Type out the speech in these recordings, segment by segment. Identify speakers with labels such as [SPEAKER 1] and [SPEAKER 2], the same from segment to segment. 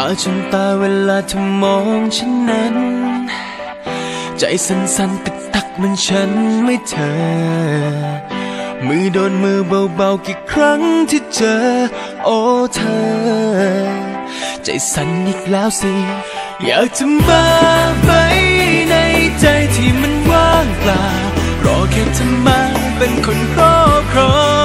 [SPEAKER 1] ตาฉันตาเวลาเธอมองฉันนั้น ใจสั่นๆตึกตักเหมันฉันไม่เธอ มือโดนมือเบาๆกี่ครั้งที่เจอ โอ้เธอ ใจสั่นอีกแล้วสิ อยากจะมาไหมในใจที่มันว่างเปล่ารอแค่เธอมาเป็นคนครอบครอง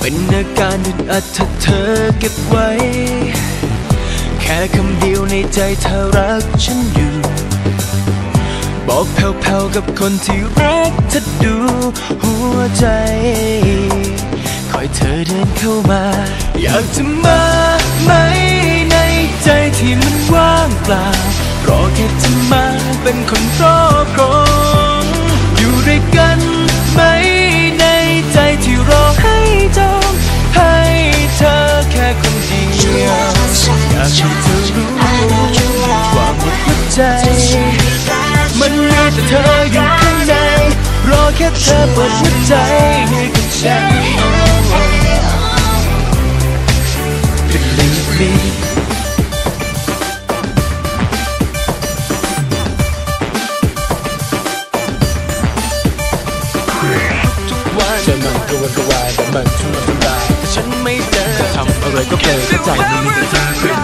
[SPEAKER 1] เป็นอาการอึดอัดถ้าเธอเก็บไว้ แค่คำเดียวในใจเธอรักฉันอยู่ บอกแผ่วๆกับคนที่รักเธอดูหัวใจ คอยเธอเดินเข้ามา อยากจะมาไหมในใจที่มันว่างเปล่า รอแค่เธอมาเป็นคนรอ ใจมันมีแต่เธออยู่ข้างในรอแค่เธอเปิดหัวใจให้กับฉัน Believe me ทุกวัน
[SPEAKER 2] เธอมันกระวนกระวายแต่มันทุรนทุราย
[SPEAKER 1] แต่ฉันไม่เจะ
[SPEAKER 2] ทำอะไรก็เพลินใจมันมีแต่เธอ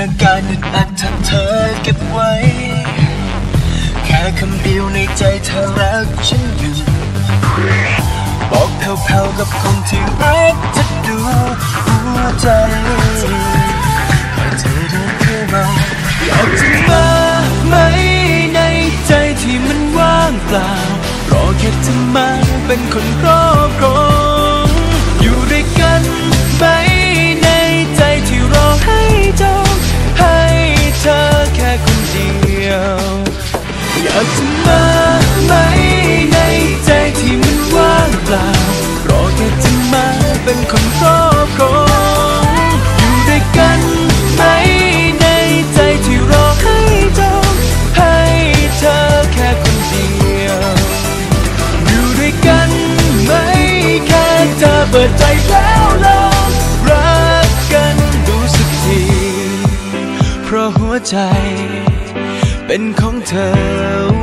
[SPEAKER 1] อาการอึดอัดถ้าเธอเก็บไว้ แค่คำเดียวในใจเธอรักฉันอยู่ บอกแผ่วๆกับคนที่รักจะดูหัวใจ เปิดใจแล้วลองรักกันดูสักที เพราะหัวใจเป็นของเธอ